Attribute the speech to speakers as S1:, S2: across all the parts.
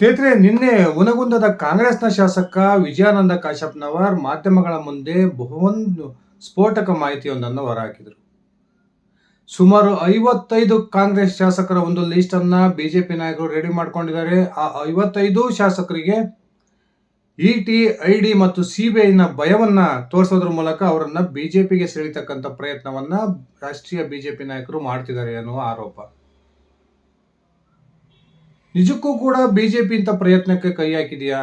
S1: ಸ್ನೇಹಿತರೆ, ನಿನ್ನೆ ಉನಗುಂದದ ಕಾಂಗ್ರೆಸ್ನ ಶಾಸಕ ವಿಜಯಾನಂದ ಕಾಶ್ಯಪ್ನವರ್ ಮಾಧ್ಯಮಗಳ ಮುಂದೆ ಬಹುವೊಂದು ಸ್ಫೋಟಕ ಮಾಹಿತಿಯೊಂದನ್ನು ಹೊರಹಾಕಿದರು. ಸುಮಾರು ಐವತ್ತೈದು ಕಾಂಗ್ರೆಸ್ ಶಾಸಕರ ಒಂದು ಲಿಸ್ಟನ್ನು ಬಿ ಜೆ ಬಿಜೆಪಿ ನಾಯಕರು ರೆಡಿ ಮಾಡ್ಕೊಂಡಿದ್ದಾರೆ. ಆ ಐವತ್ತೈದು ಶಾಸಕರಿಗೆ ಇಟಿ ಐಡಿ ಮತ್ತು ಸಿಬಿಐನ ಭಯವನ್ನ ತೋರಿಸೋದ್ರ ಮೂಲಕ ಅವರನ್ನ ಬಿಜೆಪಿಗೆ ಸೆಳೀತಕ್ಕಂಥ ಪ್ರಯತ್ನವನ್ನ ರಾಷ್ಟ್ರೀಯ ಬಿಜೆಪಿ ನಾಯಕರು ಮಾಡ್ತಿದ್ದಾರೆ ಎನ್ನುವ ಆರೋಪ. ನಿಜಕ್ಕೂ ಕೂಡ ಬಿಜೆಪಿ ಇಂಥ ಪ್ರಯತ್ನಕ್ಕೆ ಕೈ ಹಾಕಿದೆಯಾ?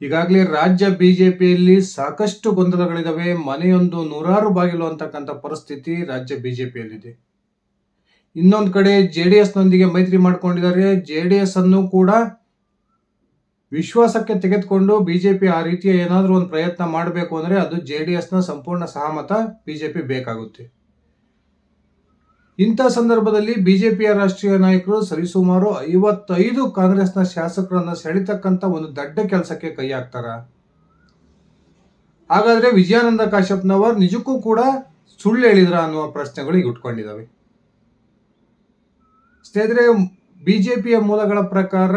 S1: ಈಗಾಗಲೇ ರಾಜ್ಯ ಬಿಜೆಪಿಯಲ್ಲಿ ಸಾಕಷ್ಟು ಗೊಂದಲಗಳಿದಾವೆ. ಮನೆಯೊಂದು ನೂರಾರು ಬಾಗಿಲು ಅಂತಕ್ಕಂಥ ಪರಿಸ್ಥಿತಿ ರಾಜ್ಯ ಬಿಜೆಪಿಯಲ್ಲಿದೆ. ಇನ್ನೊಂದು ಕಡೆ ಜೆ ಡಿ ಎಸ್ನೊಂದಿಗೆ ಮೈತ್ರಿ ಮಾಡಿಕೊಂಡಿದ್ದಾರೆ. ಜೆ ಡಿ ಎಸ್ ಅನ್ನು ಕೂಡ ವಿಶ್ವಾಸಕ್ಕೆ ತೆಗೆದುಕೊಂಡು ಬಿಜೆಪಿ ಆ ರೀತಿಯ ಏನಾದರೂ ಒಂದು ಪ್ರಯತ್ನ ಮಾಡಬೇಕು ಅಂದರೆ ಅದು ಜೆ ಡಿ ಎಸ್ನ ಸಂಪೂರ್ಣ ಸಹಮತ ಬಿಜೆಪಿ ಬೇಕಾಗುತ್ತೆ. ಇಂಥ ಸಂದರ್ಭದಲ್ಲಿ ಬಿಜೆಪಿಯ ರಾಷ್ಟ್ರೀಯ ನಾಯಕರು ಸರಿಸುಮಾರು ಐವತ್ತೈದು ಕಾಂಗ್ರೆಸ್ನ ಶಾಸಕರನ್ನು ಸೆಳಿತಕ್ಕಂಥ ಒಂದು ದೊಡ್ಡ ಕೆಲಸಕ್ಕೆ ಕೈ ಹಾಕ್ತಾರ? ಹಾಗಾದ್ರೆ ವಿಜಯಾನಂದ ಕಾಶ್ಯಪ್ನವರ್ ನಿಜಕ್ಕೂ ಕೂಡ ಸುಳ್ಳು ಹೇಳಿದ್ರ ಅನ್ನುವ ಪ್ರಶ್ನೆಗಳು ಈಗ ಉಟ್ಕೊಂಡಿದ್ದಾವೆ ಸ್ನೇಹಿತರೆ, ಬಿಜೆಪಿಯ ಮೂಲಗಳ ಪ್ರಕಾರ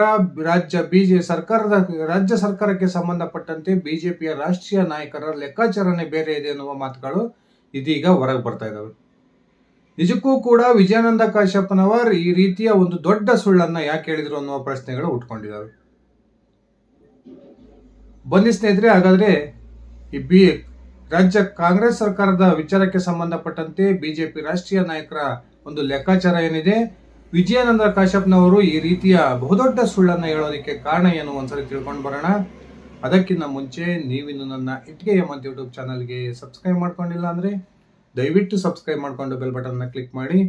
S1: ರಾಜ್ಯ ಬಿಜೆ ಸರ್ಕಾರದ, ರಾಜ್ಯ ಸರ್ಕಾರಕ್ಕೆ ಸಂಬಂಧಪಟ್ಟಂತೆ ಬಿಜೆಪಿಯ ರಾಷ್ಟ್ರೀಯ ನಾಯಕರ ಲೆಕ್ಕಾಚಾರನೆ ಬೇರೆ ಇದೆ ಅನ್ನುವ ಮಾತುಗಳು ಇದೀಗ ಹೊರಗೆ ಬರ್ತಾ ಇದ್ದಾವೆ ನಿಜಕ್ಕೂ ಕೂಡ ವಿಜಯಾನಂದ ಕಾಶ್ಯಪ್ಪನವರ್ ಈ ರೀತಿಯ ಒಂದು ದೊಡ್ಡ ಸುಳ್ಳನ್ನ ಯಾಕೆ ಹೇಳಿದ್ರು ಅನ್ನುವ ಪ್ರಶ್ನೆಗಳು ಉಟ್ಕೊಂಡಿದ್ದಾರೆ ಬನ್ನಿ ಸ್ನೇಹಿತರೆ, ಹಾಗಾದ್ರೆ ಈ ಬಿ ರಾಜ್ಯ ಕಾಂಗ್ರೆಸ್ ಸರ್ಕಾರದ ವಿಚಾರಕ್ಕೆ ಸಂಬಂಧಪಟ್ಟಂತೆ ಬಿಜೆಪಿ ರಾಷ್ಟ್ರೀಯ ನಾಯಕರ ಒಂದು ಲೆಕ್ಕಾಚಾರ ಏನಿದೆ? ವಿಜಯಾನಂದ ಕಾಶ್ಯಪ್ನವರು ಈ ರೀತಿಯ ಬಹುದೊಡ್ಡ ಸುಳ್ಳನ್ನ ಹೇಳೋದಕ್ಕೆ ಕಾರಣ ಏನು ಒಂದ್ಸರಿ ತಿಳ್ಕೊಂಡು ಬರೋಣ. ಅದಕ್ಕಿಂತ ಮುಂಚೆ ನೀವಿನ್ನು ನನ್ನ ಇಟ್ಗೆ ಅಂತ ಯೂಟ್ಯೂಬ್ ಚಾನಲ್ಗೆ ಸಬ್ಸ್ಕ್ರೈಬ್ ಮಾಡ್ಕೊಂಡಿಲ್ಲ ಅಂದರೆ ದಯವಿಟ್ಟು ಸಬ್ಸ್ಕ್ರೈಬ್ ಮಾಡಿಕೊಂಡು ಬೆಲ್ ಬಟನ್ನ ಕ್ಲಿಕ್ ಮಾಡಿ.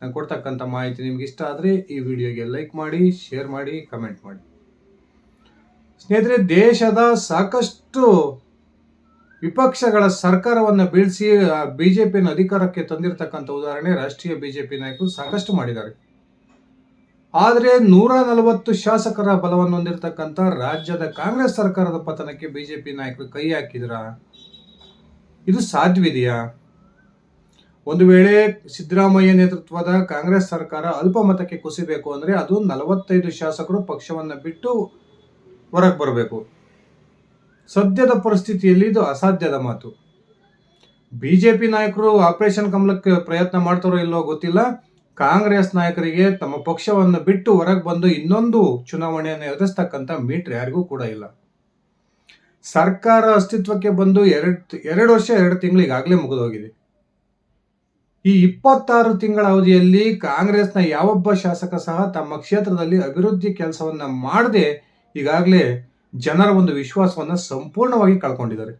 S1: ನಾನು ಕೊಡ್ತಕ್ಕಂಥ ಮಾಹಿತಿ ನಿಮ್ಗೆ ಇಷ್ಟ ಆದರೆ ಈ ವಿಡಿಯೋಗೆ ಲೈಕ್ ಮಾಡಿ ಶೇರ್ ಮಾಡಿ ಕಮೆಂಟ್ ಮಾಡಿ. ಸ್ನೇಹಿತರೆ, ದೇಶದ ಸಾಕಷ್ಟು ವಿಪಕ್ಷಗಳ ಸರ್ಕಾರವನ್ನು ಬೀಳಿಸಿ ಬಿ ಜೆ ಪಿಯನ್ನು ಅಧಿಕಾರಕ್ಕೆ ತಂದಿರತಕ್ಕಂಥ ಉದಾಹರಣೆ ರಾಷ್ಟ್ರೀಯ ಬಿ ಜೆ ಪಿ ನಾಯಕರು ಸಾಕಷ್ಟು ಮಾಡಿದ್ದಾರೆ. ಆದರೆ ನೂರ ನಲವತ್ತು ಶಾಸಕರ ಬಲವನ್ನು ಹೊಂದಿರತಕ್ಕಂಥ ರಾಜ್ಯದ ಕಾಂಗ್ರೆಸ್ ಸರ್ಕಾರದ ಪತನಕ್ಕೆ ಬಿ ಜೆ ಪಿ ನಾಯಕರು ಕೈ ಹಾಕಿದ್ರ? ಇದು ಸಾಧ್ಯವಿದೆಯಾ? ಒಂದು ವೇಳೆ ಸಿದ್ದರಾಮಯ್ಯ ನೇತೃತ್ವದ ಕಾಂಗ್ರೆಸ್ ಸರ್ಕಾರ ಅಲ್ಪಮತಕ್ಕೆ ಕುಸಿಬೇಕು ಅಂದರೆ ಅದು ನಲವತ್ತೈದು ಶಾಸಕರು ಪಕ್ಷವನ್ನು ಬಿಟ್ಟು ಹೊರಗೆ ಬರಬೇಕು. ಸದ್ಯದ ಪರಿಸ್ಥಿತಿಯಲ್ಲಿ ಇದು ಅಸಾಧ್ಯದ ಮಾತು. ಬಿ ಜೆ ಪಿ ನಾಯಕರು ಆಪರೇಷನ್ ಕಮಲಕ್ಕೆ ಪ್ರಯತ್ನ ಮಾಡ್ತಾರೋ ಇಲ್ಲೋ ಗೊತ್ತಿಲ್ಲ. ಕಾಂಗ್ರೆಸ್ ನಾಯಕರಿಗೆ ತಮ್ಮ ಪಕ್ಷವನ್ನು ಬಿಟ್ಟು ಹೊರಗೆ ಬಂದು ಇನ್ನೊಂದು ಚುನಾವಣೆಯನ್ನು ಎದುರಿಸ್ತಕ್ಕಂಥ ಮೀಟ್ರ್ ಯಾರಿಗೂ ಕೂಡ ಇಲ್ಲ. ಸರ್ಕಾರ ಅಸ್ತಿತ್ವಕ್ಕೆ ಬಂದು ಎರಡು ಎರಡು ವರ್ಷ, ಎರಡು ತಿಂಗಳು ಈಗಾಗಲೇ ಮುಗಿದೋಗಿದೆ. ಈ ಇಪ್ಪತ್ತಾರು ತಿಂಗಳ ಅವಧಿಯಲ್ಲಿ ಕಾಂಗ್ರೆಸ್ನ ಯಾವೊಬ್ಬ ಶಾಸಕ ಸಹ ತಮ್ಮ ಕ್ಷೇತ್ರದಲ್ಲಿ ಅಭಿವೃದ್ಧಿ ಕೆಲಸವನ್ನ ಮಾಡದೆ ಈಗಾಗಲೇ ಜನರ ಒಂದು ವಿಶ್ವಾಸವನ್ನ ಸಂಪೂರ್ಣವಾಗಿ ಕಳ್ಕೊಂಡಿದ್ದಾರೆ.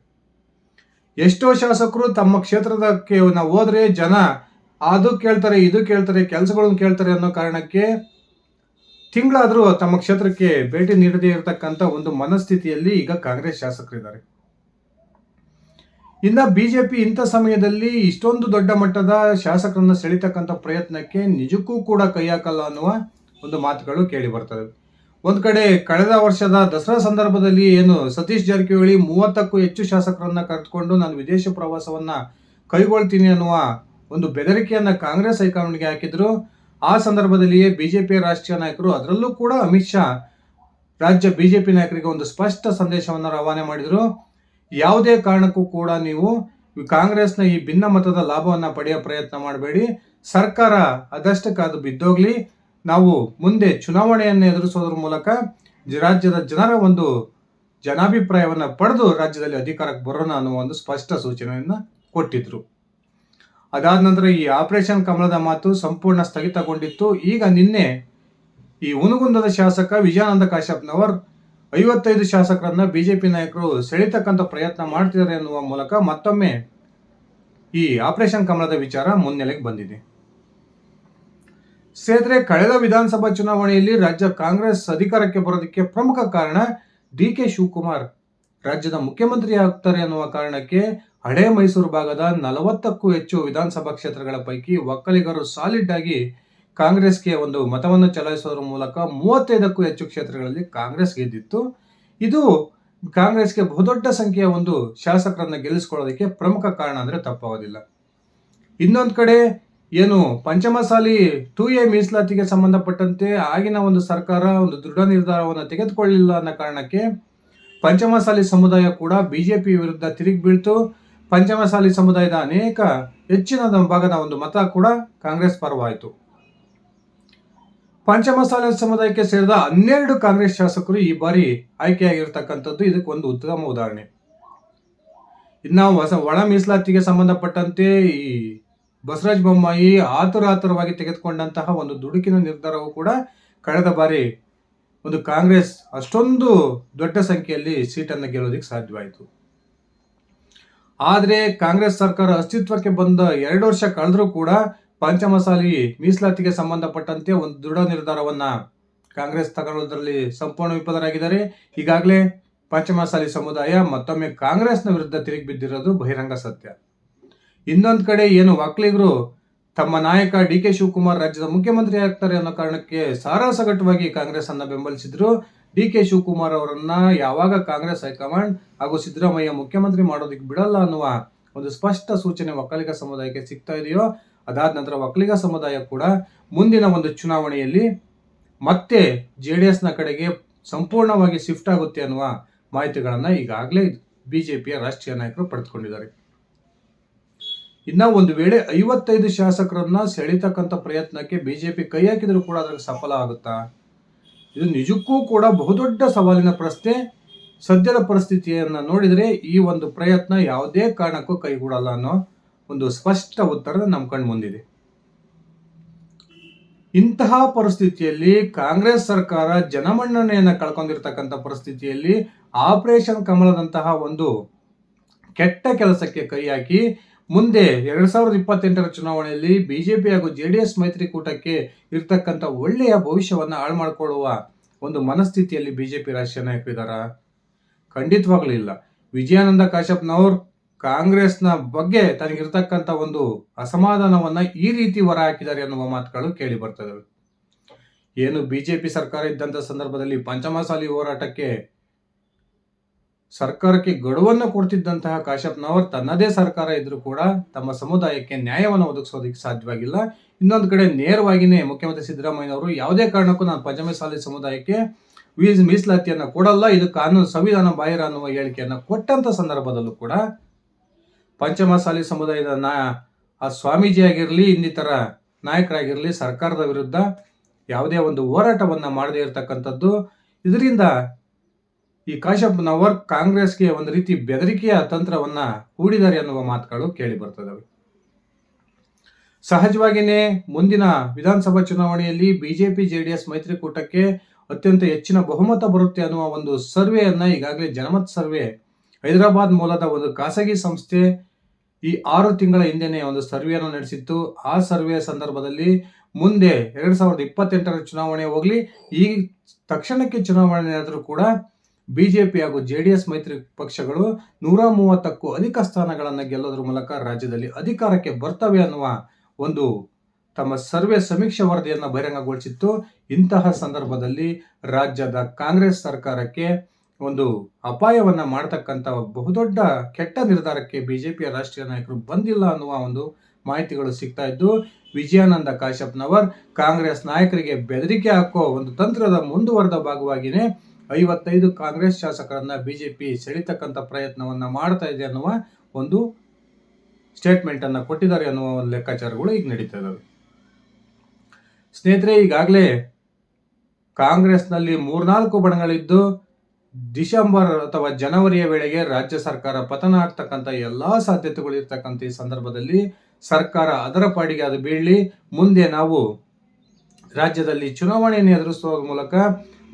S1: ಎಷ್ಟೋ ಶಾಸಕರು ತಮ್ಮ ಕ್ಷೇತ್ರದಕ್ಕೆ ನಾವು ಹೋದ್ರೆ ಜನ ಅದು ಕೇಳ್ತಾರೆ, ಇದು ಕೇಳ್ತಾರೆ ಕೆಲಸಗಳನ್ನು ಕೇಳ್ತಾರೆ ಅನ್ನೋ ಕಾರಣಕ್ಕೆ ತಿಂಗಳಾದರೂ ತಮ್ಮ ಕ್ಷೇತ್ರಕ್ಕೆ ಭೇಟಿ ನೀಡದೇ ಇರತಕ್ಕಂಥ ಒಂದು ಮನಸ್ಥಿತಿಯಲ್ಲಿ ಈಗ ಕಾಂಗ್ರೆಸ್ ಶಾಸಕರಿದ್ದಾರೆ. ಇನ್ನ ಬಿಜೆಪಿ ಇಂಥ ಸಮಯದಲ್ಲಿ ಇಷ್ಟೊಂದು ದೊಡ್ಡ ಮಟ್ಟದ ಶಾಸಕರನ್ನು ಸೆಳಿತಕ್ಕಂಥ ಪ್ರಯತ್ನಕ್ಕೆ ನಿಜಕ್ಕೂ ಕೂಡ ಕೈ ಹಾಕಲ್ಲ ಅನ್ನುವ ಒಂದು ಮಾತುಗಳು ಕೇಳಿ ಬರ್ತದೆ ಒಂದು ಕಡೆ ಕಳೆದ ವರ್ಷದ ದಸರಾ ಸಂದರ್ಭದಲ್ಲಿ ಏನು ಸತೀಶ್ ಜಾರಕಿಹೊಳಿ ಮೂವತ್ತಕ್ಕೂ ಹೆಚ್ಚು ಶಾಸಕರನ್ನು ಕರೆದುಕೊಂಡು ನಾನು ವಿದೇಶ ಪ್ರವಾಸವನ್ನ ಕೈಗೊಳ್ತೀನಿ ಅನ್ನುವ ಒಂದು ಬೆದರಿಕೆಯನ್ನು ಕಾಂಗ್ರೆಸ್ ಹೈಕಮಾಂಡ್ಗೆ ಹಾಕಿದ್ರು. ಆ ಸಂದರ್ಭದಲ್ಲಿಯೇ ಬಿಜೆಪಿಯ ರಾಷ್ಟ್ರೀಯ ನಾಯಕರು ಅದರಲ್ಲೂ ಕೂಡ ಅಮಿತ್ ಶಾ ರಾಜ್ಯ ಬಿಜೆಪಿ ನಾಯಕರಿಗೆ ಒಂದು ಸ್ಪಷ್ಟ ಸಂದೇಶವನ್ನು ರವಾನೆ ಮಾಡಿದ್ರು. ಯಾವುದೇ ಕಾರಣಕ್ಕೂ ಕೂಡ ನೀವು ಕಾಂಗ್ರೆಸ್ನ ಈ ಭಿನ್ನ ಮತದ ಲಾಭವನ್ನ ಪಡೆಯೋ ಪ್ರಯತ್ನ ಮಾಡಬೇಡಿ. ಸರ್ಕಾರ ಅದಷ್ಟಕ್ಕೆ ಅದು ಬಿದ್ದೋಗ್ಲಿ. ನಾವು ಮುಂದೆ ಚುನಾವಣೆಯನ್ನು ಎದುರಿಸೋದ್ರ ಮೂಲಕ ರಾಜ್ಯದ ಜನರ ಒಂದು ಜನಾಭಿಪ್ರಾಯವನ್ನ ಪಡೆದು ರಾಜ್ಯದಲ್ಲಿ ಅಧಿಕಾರಕ್ಕೆ ಬರೋಣ ಅನ್ನುವ ಒಂದು ಸ್ಪಷ್ಟ ಸೂಚನೆಯನ್ನ ಕೊಟ್ಟಿದ್ರು. ಅದಾದ ನಂತರ ಈ ಆಪರೇಷನ್ ಕಮಲದ ಮಾತು ಸಂಪೂರ್ಣ ಸ್ಥಗಿತಗೊಂಡಿತ್ತು. ಈಗ ನಿನ್ನೆ ಈ ಉನುಗುಂದದ ಶಾಸಕ ವಿಜಯಾನಂದ ಕಾಶ್ಯಪ್ನವರ್ ಐವತ್ತೈದು ಶಾಸಕರನ್ನ ಬಿಜೆಪಿ ನಾಯಕರು ಸೆಳೆತಕ್ಕಂಥ ಪ್ರಯತ್ನ ಮಾಡ್ತಿದ್ದಾರೆ ಎನ್ನುವ ಮೂಲಕ ಮತ್ತೊಮ್ಮೆ ಈ ಆಪರೇಷನ್ ಕಮಲದ ವಿಚಾರ ಮುನ್ನೆಲೆಗೆ ಬಂದಿದೆ. ಸೇದ್ರೆ ಕಳೆದ ವಿಧಾನಸಭಾ ಚುನಾವಣೆಯಲ್ಲಿ ರಾಜ್ಯ ಕಾಂಗ್ರೆಸ್ ಅಧಿಕಾರಕ್ಕೆ ಬರೋದಕ್ಕೆ ಪ್ರಮುಖ ಕಾರಣ ಡಿ ಕೆ ಶಿವಕುಮಾರ್. ರಾಜ್ಯದ ಮುಖ್ಯಮಂತ್ರಿ ಆಗ್ತಾರೆ ಅನ್ನುವ ಕಾರಣಕ್ಕೆ ಹಳೆ ಮೈಸೂರು ಭಾಗದ ನಲವತ್ತಕ್ಕೂ ಹೆಚ್ಚು ವಿಧಾನಸಭಾ ಕ್ಷೇತ್ರಗಳ ಪೈಕಿ ಒಕ್ಕಲಿಗರು ಸಾಲಿಡ್ ಆಗಿ ಕಾಂಗ್ರೆಸ್ಗೆ ಒಂದು ಮತವನ್ನು ಚಲಾಯಿಸೋದ್ರ ಮೂಲಕ ಮೂವತ್ತೈದಕ್ಕೂ ಹೆಚ್ಚು ಕ್ಷೇತ್ರಗಳಲ್ಲಿ ಕಾಂಗ್ರೆಸ್ ಗೆದ್ದಿತ್ತು. ಇದು ಕಾಂಗ್ರೆಸ್ಗೆ ಬಹುದೊಡ್ಡ ಸಂಖ್ಯೆಯ ಒಂದು ಶಾಸಕರನ್ನ ಗೆಲ್ಲಿಸ್ಕೊಳ್ಳೋದಕ್ಕೆ ಪ್ರಮುಖ ಕಾರಣ ಅಂದ್ರೆ ತಪ್ಪಾಗೋದಿಲ್ಲ. ಇನ್ನೊಂದು ಕಡೆ ಏನು ಪಂಚಮಸಾಲಿ ಟೂ ಎ ಮೀಸಲಾತಿಗೆ ಸಂಬಂಧಪಟ್ಟಂತೆ ಆಗಿನ ಒಂದು ಸರ್ಕಾರ ಒಂದು ದೃಢ ನಿರ್ಧಾರವನ್ನು ತೆಗೆದುಕೊಳ್ಳಿಲ್ಲ ಅನ್ನೋ ಕಾರಣಕ್ಕೆ ಪಂಚಮಸಾಲಿ ಸಮುದಾಯ ಕೂಡ ಬಿಜೆಪಿ ವಿರುದ್ಧ ತಿರುಗಿ ಬೀಳ್ತು. ಪಂಚಮಸಾಲಿ ಸಮುದಾಯದ ಅನೇಕ ಹೆಚ್ಚಿನ ಭಾಗದ ಒಂದು ಮತ ಕೂಡ ಕಾಂಗ್ರೆಸ್ ಪರವಾಯಿತು. ಪಂಚಮಸಾಲಿ ಸಮುದಾಯಕ್ಕೆ ಸೇರಿದ ಹನ್ನೆರಡು ಕಾಂಗ್ರೆಸ್ ಶಾಸಕರು ಈ ಬಾರಿ ಆಯ್ಕೆಯಾಗಿರ್ತಕ್ಕಂಥದ್ದು ಇದಕ್ಕೆ ಒಂದು ಉತ್ತಮ ಉದಾಹರಣೆ. ಇನ್ನು ಹೊಸ ಒಳ ಮೀಸಲಾತಿಗೆ ಸಂಬಂಧಪಟ್ಟಂತೆ ಈ ಬಸವರಾಜ ಬೊಮ್ಮಾಯಿ ಆತುರಾತುರವಾಗಿ ತೆಗೆದುಕೊಂಡಂತಹ ಒಂದು ದುಡುಕಿನ ನಿರ್ಧಾರವು ಕೂಡ ಕಳೆದ ಬಾರಿ ಒಂದು ಕಾಂಗ್ರೆಸ್ ಅಷ್ಟೊಂದು ದೊಡ್ಡ ಸಂಖ್ಯೆಯಲ್ಲಿ ಸೀಟನ್ನು ಗೆಲ್ಲೋದಕ್ಕೆ ಸಾಧ್ಯವಾಯಿತು. ಆದರೆ ಕಾಂಗ್ರೆಸ್ ಸರ್ಕಾರ ಅಸ್ತಿತ್ವಕ್ಕೆ ಬಂದ ಎರಡು ವರ್ಷ ಕಳೆದರೂ ಕೂಡ ಪಂಚಮಸಾಲಿ ಮೀಸಲಾತಿಗೆ ಸಂಬಂಧಪಟ್ಟಂತೆ ಒಂದು ದೃಢ ನಿರ್ಧಾರವನ್ನ ಕಾಂಗ್ರೆಸ್ ತಗೊಳ್ಳೋದ್ರಲ್ಲಿ ಸಂಪೂರ್ಣ ವಿಫಲರಾಗಿದ್ದಾರೆ. ಈಗಾಗಲೇ ಪಂಚಮಸಾಲಿ ಸಮುದಾಯ ಮತ್ತೊಮ್ಮೆ ಕಾಂಗ್ರೆಸ್ನ ವಿರುದ್ಧ ತಿರುಗಿ ಬಿದ್ದಿರೋದು ಬಹಿರಂಗ ಸತ್ಯ. ಇನ್ನೊಂದು ಕಡೆ ಏನು ಒಕ್ಕಲಿಗರು ತಮ್ಮ ನಾಯಕ ಡಿ ಕೆ ಶಿವಕುಮಾರ್ ರಾಜ್ಯದ ಮುಖ್ಯಮಂತ್ರಿ ಆಗ್ತಾರೆ ಅನ್ನೋ ಕಾರಣಕ್ಕೆ ಸಾರಾಸಗಟವಾಗಿ ಕಾಂಗ್ರೆಸ್ ಅನ್ನ ಬೆಂಬಲಿಸಿದ್ರು. ಡಿ ಕೆ ಶಿವಕುಮಾರ್ ಅವರನ್ನ ಯಾವಾಗ ಕಾಂಗ್ರೆಸ್ ಹೈಕಮಾಂಡ್ ಹಾಗೂ ಸಿದ್ದರಾಮಯ್ಯ ಮುಖ್ಯಮಂತ್ರಿ ಮಾಡೋದಕ್ಕೆ ಬಿಡಲ್ಲ ಅನ್ನುವ ಒಂದು ಸ್ಪಷ್ಟ ಸೂಚನೆ ಒಕ್ಕಲಿಗ ಸಮುದಾಯಕ್ಕೆ ಸಿಗ್ತಾ ಇದೆಯೋ ಅದಾದ ನಂತರ ಒಕ್ಕಲಿಗ ಸಮುದಾಯ ಕೂಡ ಮುಂದಿನ ಒಂದು ಚುನಾವಣೆಯಲ್ಲಿ ಮತ್ತೆ ಜೆ ಡಿ ಎಸ್ನ ಕಡೆಗೆ ಸಂಪೂರ್ಣವಾಗಿ ಶಿಫ್ಟ್ ಆಗುತ್ತೆ ಅನ್ನುವ ಮಾಹಿತಿಗಳನ್ನು ಈಗಾಗಲೇ ಬಿ ಜೆ ಪಿಯ ರಾಷ್ಟ್ರೀಯ ನಾಯಕರು ಪಡೆದುಕೊಂಡಿದ್ದಾರೆ. ಇನ್ನು ಒಂದು ವೇಳೆ ಐವತ್ತೈದು ಶಾಸಕರನ್ನ ಸೆಳೀತಕ್ಕಂಥ ಪ್ರಯತ್ನಕ್ಕೆ ಬಿ ಜೆ ಪಿ ಕೈ ಹಾಕಿದರೂ ಕೂಡ ಅದಕ್ಕೆ ಸಫಲ ಆಗುತ್ತಾ? ಇದು ನಿಜಕ್ಕೂ ಕೂಡ ಬಹುದೊಡ್ಡ ಸವಾಲಿನ ಪ್ರಶ್ನೆ. ಸದ್ಯದ ಪರಿಸ್ಥಿತಿಯನ್ನು ನೋಡಿದರೆ ಈ ಒಂದು ಪ್ರಯತ್ನ ಯಾವುದೇ ಕಾರಣಕ್ಕೂ ಕೈಗೂಡಲ್ಲ ಅನ್ನೋ ಒಂದು ಸ್ಪಷ್ಟ ಉತ್ತರ ನಮ್ಮ ಕಣ್ಣು ಮುಂದಿದೆ. ಇಂತಹ ಪರಿಸ್ಥಿತಿಯಲ್ಲಿ ಕಾಂಗ್ರೆಸ್ ಸರ್ಕಾರ ಜನಮನ್ನಣೆಯನ್ನು ಕಳ್ಕೊಂಡಿರ್ತಕ್ಕಂಥ ಪರಿಸ್ಥಿತಿಯಲ್ಲಿ ಆಪರೇಷನ್ ಕಮಲದಂತಹ ಒಂದು ಕೆಟ್ಟ ಕೆಲಸಕ್ಕೆ ಕೈ ಹಾಕಿ ಮುಂದೆ ಎರಡ್ ಸಾವಿರದ ಇಪ್ಪತ್ತೆಂಟರ ಚುನಾವಣೆಯಲ್ಲಿ ಬಿಜೆಪಿ ಹಾಗೂ ಜೆ ಡಿ ಎಸ್ ಮೈತ್ರಿಕೂಟಕ್ಕೆ ಇರ್ತಕ್ಕಂಥ ಒಳ್ಳೆಯ ಭವಿಷ್ಯವನ್ನು ಹಾಳು ಮಾಡಿಕೊಳ್ಳುವ ಒಂದು ಮನಸ್ಥಿತಿಯಲ್ಲಿ ಬಿಜೆಪಿ ರಾಷ್ಟ್ರೀಯ ನಾಯಕರು ಇದ್ದಾರ? ಖಂಡಿತವಾಗ್ಲೂ ಇಲ್ಲ. ವಿಜಯಾನಂದ ಕಾಶ್ಯಪ್ನವ್ರು ಕಾಂಗ್ರೆಸ್ನ ಬಗ್ಗೆ ತನಗಿರ್ತಕ್ಕಂಥ ಒಂದು ಅಸಮಾಧಾನವನ್ನ ಈ ರೀತಿ ಹೊರ ಹಾಕಿದ್ದಾರೆ ಅನ್ನುವ ಮಾತುಗಳು ಕೇಳಿ ಬರ್ತದೆ. ಏನು ಬಿಜೆಪಿ ಸರ್ಕಾರ ಇದ್ದಂಥ ಸಂದರ್ಭದಲ್ಲಿ ಪಂಚಮಸಾಲಿ ಹೋರಾಟಕ್ಕೆ ಸರ್ಕಾರಕ್ಕೆ ಗಡುವನ್ನು ಕೊಡ್ತಿದ್ದಂತಹ ಕಾಶ್ಯಪ್ನವರ್ ತನ್ನದೇ ಸರ್ಕಾರ ಇದ್ರೂ ಕೂಡ ತಮ್ಮ ಸಮುದಾಯಕ್ಕೆ ನ್ಯಾಯವನ್ನು ಒದಗಿಸೋದಕ್ಕೆ ಸಾಧ್ಯವಾಗಿಲ್ಲ. ಇನ್ನೊಂದು ಕಡೆ ನೇರವಾಗಿಯೇ ಮುಖ್ಯಮಂತ್ರಿ ಸಿದ್ದರಾಮಯ್ಯನವರು ಯಾವುದೇ ಕಾರಣಕ್ಕೂ ನಾನು ಪಂಚಮಸಾಲಿ ಸಮುದಾಯಕ್ಕೆ ವೀಸ್ ಮೀಸಲಾತಿಯನ್ನು ಕೊಡಲ್ಲ, ಇದು ಕಾನೂನು ಸಂವಿಧಾನ ಬಾಹಿರ ಅನ್ನುವ ಹೇಳಿಕೆಯನ್ನು ಕೊಟ್ಟಂತ ಸಂದರ್ಭದಲ್ಲೂ ಕೂಡ ಪಂಚಮಸಾಲಿ ಸಮುದಾಯದ ಆ ಸ್ವಾಮೀಜಿ ಆಗಿರಲಿ ಇನ್ನಿತರ ನಾಯಕರಾಗಿರಲಿ, ಸರ್ಕಾರದ ವಿರುದ್ಧ ಯಾವುದೇ ಒಂದು ಹೋರಾಟವನ್ನು ಮಾಡದೇ ಇರತಕ್ಕಂಥದ್ದು. ಇದರಿಂದ ಈ ಕಾಶ್ಯಪ್ನವರ್ ಕಾಂಗ್ರೆಸ್ಗೆ ಒಂದು ರೀತಿ ಬೆದರಿಕೆಯ ತಂತ್ರವನ್ನ ಹೂಡಿದ್ದಾರೆ ಅನ್ನುವ ಮಾತುಗಳು ಕೇಳಿ ಬರ್ತದವೆ. ಸಹಜವಾಗಿಯೇ ಮುಂದಿನ ವಿಧಾನಸಭಾ ಚುನಾವಣೆಯಲ್ಲಿ ಬಿಜೆಪಿ, ಜೆಡಿಎಸ್ ಮೈತ್ರಿಕೂಟಕ್ಕೆ ಅತ್ಯಂತ ಹೆಚ್ಚಿನ ಬಹುಮತ ಬರುತ್ತೆ ಅನ್ನುವ ಒಂದು ಸರ್ವೆಯನ್ನು ಈಗಾಗಲೇ ಜನಮತ್ ಸರ್ವೆ ಹೈದರಾಬಾದ್ ಮೂಲದ ಒಂದು ಖಾಸಗಿ ಸಂಸ್ಥೆ ಈ ಆರು ತಿಂಗಳ ಹಿಂದೆನೆ ಒಂದು ಸರ್ವೆಯನ್ನು ನಡೆಸಿತ್ತು. ಆ ಸರ್ವೆ ಸಂದರ್ಭದಲ್ಲಿ ಮುಂದೆ ಎರಡು ಸಾವಿರದ ಇಪ್ಪತ್ತೆಂಟರ ಚುನಾವಣೆ ಹೋಗಲಿ, ಈ ತಕ್ಷಣಕ್ಕೆ ಚುನಾವಣೆ ಆದರೂ ಕೂಡ ಬಿಜೆಪಿ ಹಾಗೂ ಜೆ ಡಿ ಎಸ್ ಮೈತ್ರಿ ಪಕ್ಷಗಳು ನೂರ ಮೂವತ್ತಕ್ಕೂ ಅಧಿಕ ಸ್ಥಾನಗಳನ್ನು ಗೆಲ್ಲೋದ್ರ ಮೂಲಕ ರಾಜ್ಯದಲ್ಲಿ ಅಧಿಕಾರಕ್ಕೆ ಬರ್ತವೆ ಅನ್ನುವ ಒಂದು ತಮ್ಮ ಸರ್ವೆ ಸಮೀಕ್ಷೆ ವರದಿಯನ್ನು ಬಹಿರಂಗಗೊಳಿಸಿತ್ತು. ಇಂತಹ ಸಂದರ್ಭದಲ್ಲಿ ರಾಜ್ಯದ ಕಾಂಗ್ರೆಸ್ ಸರ್ಕಾರಕ್ಕೆ ಒಂದು ಅಪಾಯವನ್ನ ಮಾಡತಕ್ಕಂಥ ಬಹುದೊಡ್ಡ ಕೆಟ್ಟ ನಿರ್ಧಾರಕ್ಕೆ ಬಿಜೆಪಿಯ ರಾಷ್ಟ್ರೀಯ ನಾಯಕರು ಬಂದಿಲ್ಲ ಅನ್ನುವ ಒಂದು ಮಾಹಿತಿಗಳು ಸಿಗ್ತಾ ಇದ್ದು, ವಿಜಯಾನಂದ ಕಾಶ್ಯಪ್ನವರ್ ಕಾಂಗ್ರೆಸ್ ನಾಯಕರಿಗೆ ಬೆದರಿಕೆ ಹಾಕೋ ಒಂದು ತಂತ್ರದ ಮುಂದುವರೆದ ಭಾಗವಾಗಿಯೇ ಐವತ್ತೈದು ಕಾಂಗ್ರೆಸ್ ಶಾಸಕರನ್ನ ಬಿಜೆಪಿ ಸೆಳಿತಕ್ಕಂಥ ಪ್ರಯತ್ನವನ್ನ ಮಾಡ್ತಾ ಇದೆ ಅನ್ನುವ ಒಂದು ಸ್ಟೇಟ್ಮೆಂಟ್ ಅನ್ನ ಕೊಟ್ಟಿದ್ದಾರೆ ಅನ್ನುವ ಒಂದು ಲೆಕ್ಕಾಚಾರಗಳು ಈಗ ನಡೀತಾ ಇದಾವೆ. ಸ್ನೇಹಿತರೆ, ಈಗಾಗಲೇ ಕಾಂಗ್ರೆಸ್ನಲ್ಲಿ ಮೂರ್ನಾಲ್ಕು ಬಣಗಳಿದ್ದು ಡಿಸೆಂಬರ್ ಅಥವಾ ಜನವರಿಯ ವೇಳೆಗೆ ರಾಜ್ಯ ಸರ್ಕಾರ ಪತನ ಆಗ್ತಕ್ಕಂಥ ಎಲ್ಲಾ ಸಾಧ್ಯತೆಗಳು ಇರ್ತಕ್ಕಂಥ ಈ ಸಂದರ್ಭದಲ್ಲಿ ಸರ್ಕಾರ ಅದರ ಪಾಡಿಗೆ ಅದು ಬೀಳಲಿ. ಮುಂದೆ ನಾವು ರಾಜ್ಯದಲ್ಲಿ ಚುನಾವಣೆಯನ್ನು ಎದುರಿಸುವ ಮೂಲಕ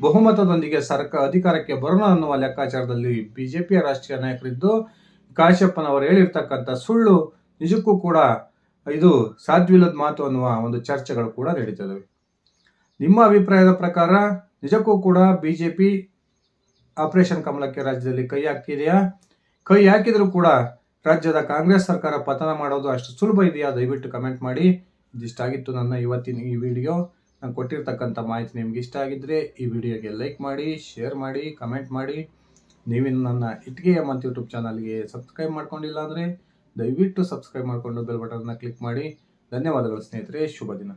S1: ಬಹುಮತದೊಂದಿಗೆ ಸರ್ಕಾರ ಅಧಿಕಾರಕ್ಕೆ ಬರೋಣ ಅನ್ನುವ ಲೆಕ್ಕಾಚಾರದಲ್ಲಿ ಬಿಜೆಪಿಯ ರಾಷ್ಟ್ರೀಯ ನಾಯಕರಿದ್ದು ಕಾಶ್ಯಪ್ಪನವರು ಹೇಳಿರ್ತಕ್ಕಂಥ ಸುಳ್ಳು ನಿಜಕ್ಕೂ ಕೂಡ ಇದು ಸಾಧ್ಯವಿಲ್ಲದ ಮಾತು ಅನ್ನುವ ಒಂದು ಚರ್ಚೆಗಳು ಕೂಡ ನಡೀತದವೆ ನಿಮ್ಮ ಅಭಿಪ್ರಾಯದ ಪ್ರಕಾರ ನಿಜಕ್ಕೂ ಕೂಡ ಬಿಜೆಪಿ ಆಪರೇಷನ್ ಕಮಲಕ್ಕೆ ರಾಜ್ಯದಲ್ಲಿ ಕೈ ಹಾಕಿದೆಯಾ? ಕೈ ಹಾಕಿದರೂ ಕೂಡ ರಾಜ್ಯದ ಕಾಂಗ್ರೆಸ್ ಸರ್ಕಾರ ಪತನ ಮಾಡೋದು ಅಷ್ಟು ಸುಲಭ ಇದೆಯಾ? ದಯವಿಟ್ಟು ಕಮೆಂಟ್ ಮಾಡಿ. ಇದಿಷ್ಟಾಗಿತ್ತು ನನ್ನ ಇವತ್ತಿನ ಈ ವಿಡಿಯೋ. ನಾನು ಕೊಟ್ಟಿರ್ತಕ್ಕಂಥ ಮಾಹಿತಿ ನಿಮ್ಗೆ ಇಷ್ಟ ಆಗಿದ್ದರೆ ಈ ವಿಡಿಯೋಗೆ ಲೈಕ್ ಮಾಡಿ, ಶೇರ್ ಮಾಡಿ, ಕಮೆಂಟ್ ಮಾಡಿ. ನೀವಿನ್ನು ನನ್ನ ಇಟ್ಗೆ ಮತ್ತು ಯೂಟ್ಯೂಬ್ ಚಾನಲ್ಗೆ ಸಬ್ಸ್ಕ್ರೈಬ್ ಮಾಡ್ಕೊಂಡಿಲ್ಲ ಅಂದರೆ ದಯವಿಟ್ಟು ಸಬ್ಸ್ಕ್ರೈಬ್ ಮಾಡಿಕೊಂಡು ಬೆಲ್ ಬಟನ್ನ ಕ್ಲಿಕ್ ಮಾಡಿ. ಧನ್ಯವಾದಗಳು ಸ್ನೇಹಿತರೆ. ಶುಭ ದಿನ.